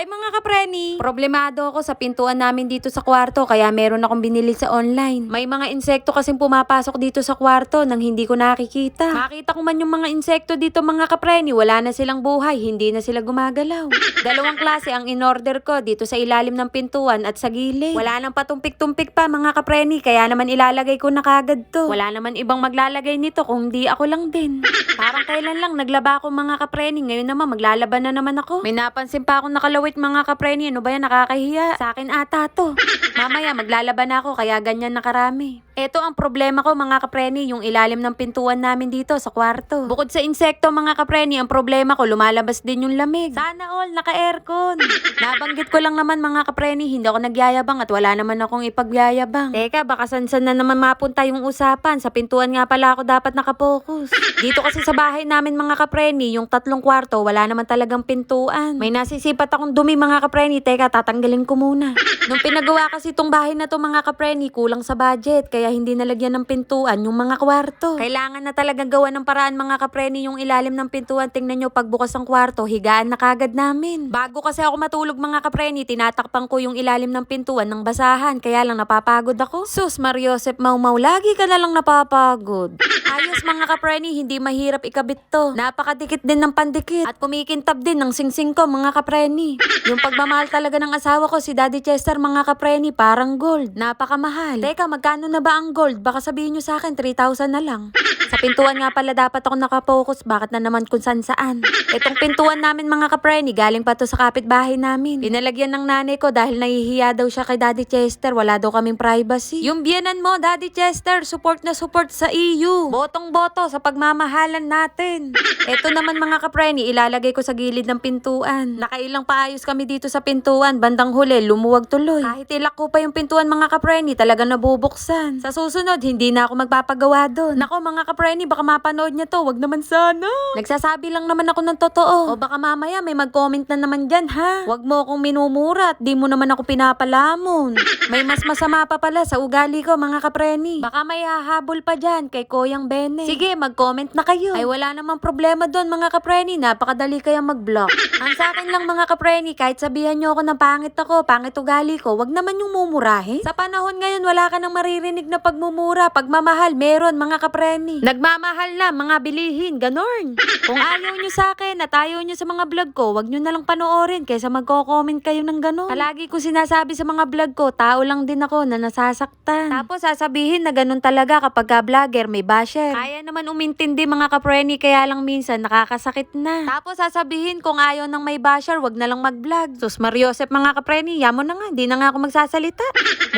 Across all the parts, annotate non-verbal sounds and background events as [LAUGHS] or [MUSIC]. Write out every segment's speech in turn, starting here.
Hi mga kapreni! Problemado ako sa pintuan namin dito sa kwarto kaya meron akong binili sa online. May mga insekto kasing pumapasok dito sa kwarto nang hindi ko nakikita. Makita ko man yung mga insekto dito mga kapreni, wala na silang buhay, hindi na sila gumagalaw. [LAUGHS] Dalawang klase ang in-order ko dito sa ilalim ng pintuan at sa gilid. Wala nang patumpik-tumpik pa mga kapreni kaya naman ilalagay ko na kagad to. Wala naman ibang maglalagay nito kung di ako lang din. [LAUGHS] Parang kailan lang naglaba ako mga kapreni, ngayon naman maglalaban na naman ako. May napansin pa akong nakalawit mga kapreni, ano ba yan nakakahiya? Sa akin ata to. Mamaya maglalaban na ako kaya ganyan nakarami. Ito ang problema ko mga kapreni, yung ilalim ng pintuan namin dito sa kwarto. Bukod sa insekto mga kapreni, ang problema ko lumalabas din yung lamig. Sana all naka-aircon. [LAUGHS] Nabanggit ko lang naman mga kapreni, hindi ako nagyayabang at wala naman akong ipagyayabang. Teka, baka san-san na naman mapunta yung usapan. Sa pintuan nga pala ako dapat nakapokus. Dito kasi sa bahay namin mga kapreni, yung tatlong kwarto, wala naman talagang pintuan. May nasisipat akong dumi mga kapreni, teka, tatanggalin ko muna. Nung pinagawa kasi itong bahay na to mga kapreni, kulang sa budget, kaya hindi nalagyan ng pintuan yung mga kwarto. Kailangan na talagang gawa ng paraan mga kapreni yung ilalim ng pintuan. Tingnan nyo, pagbukas ng kwarto, higaan na kagad namin. Bago kasi ako matulog mga kapreni, tinatakpan ko yung ilalim ng pintuan ng basahan, kaya lang napapagod ako. Sus, Mariosep Mau lagi ka na lang napapagod. [LAUGHS] Ayos mga kapreni, hindi mahirap ikabit to. Napakadikit din ng pandikit at kumikintab din ng singsing ko mga kapreni. Yung pagmamahal talaga ng asawa ko si Daddy Chester mga kapreni, parang gold. Napakamahal. Teka, magkano na ba ang gold? Baka sabihin nyo sa akin 3,000 na lang. Sa pintuan nga pala dapat ako nakapokus, bakit na naman kung saan saan. Itong pintuan namin mga kapreni, galing pa to sa kapitbahay namin. Pinalagyan ng nanay ko dahil nahihiya daw siya kay Daddy Chester, wala daw kaming privacy. Yung biyanan mo, Daddy Chester, support na support sa EU. Botong-boto sa pagmamahalan natin. Ito naman mga kapreni, ilalagay ko sa gilid ng pintuan. Nakailang paayos kami dito sa pintuan, bandang huli, lumuwag tuloy. Kahit ilak ko pa yung pintuan mga kapreni, talaga nabubuksan. Sa susunod, hindi na ako magpapagawa doon. Nako mga kapreni, baka mapanood niya to, wag naman sana. Nagsasabi lang naman ako ng totoo. O baka mamaya may mag-comment na naman dyan ha. Wag mo akong minumura at di mo naman ako pinapalamon. May mas masama pa pala sa ugali ko mga kapreni. Baka may hahabol pa dyan kay Koyang Bene. Sige, mag-comment na kayo. Ay wala namang problema doon mga kapreni, napakadali kayang mag-block. Ang sa akin lang mga kapreni, kahit sabihan nyo ako na pangit ako, pangit ugali ko, wag naman yung mumurahin. Sa panahon ngayon, wala ka nang maririnig na pagmumura, pagmamahal, meron mga kapreni. Nagmamahal na, mga bilihin, ganon. Kung ayaw nyo sa akin at ayaw nyo sa mga vlog ko, wag nyo na lang panoorin kaysa magko-comment kayo ng ganon. Palagi ko sinasabi sa mga vlog ko, tao lang din ako na nasasaktan. Tapos sasabihin na ganon talaga kapag ka vlogger may basher. Kaya naman umintindi mga kapreni kaya lang minsan nakakasakit na. Tapos sasabihin kung ayaw ng may basher, wag na lang mag-vlog. Sus Mariosep mga kapreni, yamo na nga, di na nga ako magsasalita.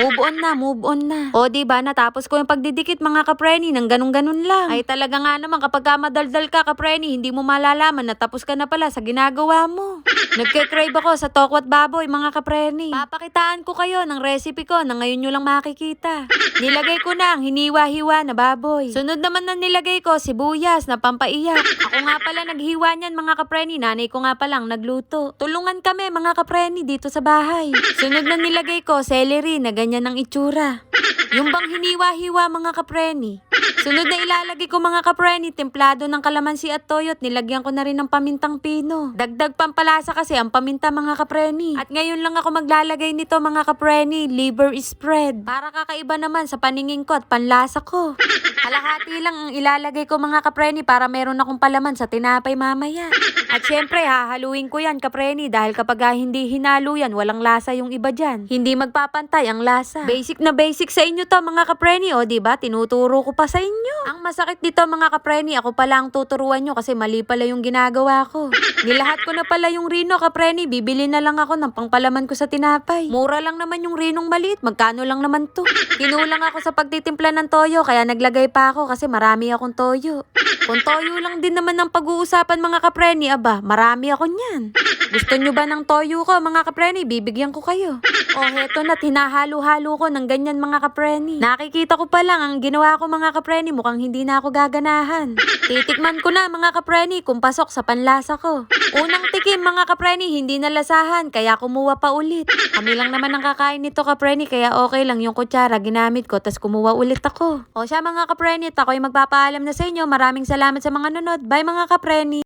Move on na, move on na. O di ba natapos ko yung pagdidikit mga kapreni ng ganun-ganun lang. Ay talaga nga naman kapag ka madaldal ka kapreni, hindi mo malalaman na tapos ka na pala sa ginagawa mo. [LAUGHS] Nagke-crave ako sa tokwat baboy mga kapreni. Papakitaan ko kayo ng recipe ko na ngayon nyo lang makikita. [LAUGHS] Nilagay ko na ang hiniwa-hiwa na baboy. Sunod naman na nilagay ko sibuyas na pampaiyak. [LAUGHS] Ako nga pala naghiwa niyan mga kapreni, nanay ko nga palang nagluto. Tulungan kami mga kapreni dito sa bahay. Sunod na nilagay ko celery na ganyan ang itsura. Yung bang hiniwa-hiwa mga kapreni. Sunod na ilalagay ko mga kapreni, templado ng kalamansi at toyo at nilagyan ko na rin ng pamintang pino. Dagdag pampalasa kasi ang paminta mga kapreni. At ngayon lang ako maglalagay nito mga kapreni, liver spread. Para kakaiba naman sa paningin ko at panlasa ko. Kalahati lang ang ilalagay ko mga kapreni para meron akong palaman sa tinapay mamaya. At syempre, hahaluin ko yan kapreni dahil kapag hindi hinalo yan, walang lasa yung iba dyan. Hindi magpapantay ang lasa. Basic na basic sa inyo to mga kapreni, o di ba? Tinuturo ko pa sa inyo. Ang masakit dito mga kapreni, ako pala ang tuturuan nyo kasi mali pala yung ginagawa ko. Nilahat ko na pala yung rino kapreni, bibili na lang ako ng pangpalaman ko sa tinapay. Mura lang naman yung rinong maliit, magkano lang naman to. Kinulang ako sa pagtitimpla ng toyo, kaya naglagay pa ako kasi marami akong toyo. Kung toyo lang din naman ng pag-uusapan mga kapreni, aba, marami ako niyan. Gusto nyo ba ng toyo ko mga kapreni? Bibigyan ko kayo. O heto na, tinahalo-halo ko ng ganyan mga kapreni. Nakikita ko pa lang ang ginawa ko mga kapreni, mukhang hindi na ako gaganahan. Titikman ko na mga kapreni kung pasok sa panlasa ko. Unang tikim mga kapreni, hindi nalasahan, kaya kumuha pa ulit. Kami lang naman ang kakain nito kapreni, kaya okay lang yung kutsara ginamit ko, tas kumuha ulit ako. O siya mga kapreni, at ako'y magpapaalam na sa inyo. Maraming salamat sa mga nunod. Bye mga kapreni!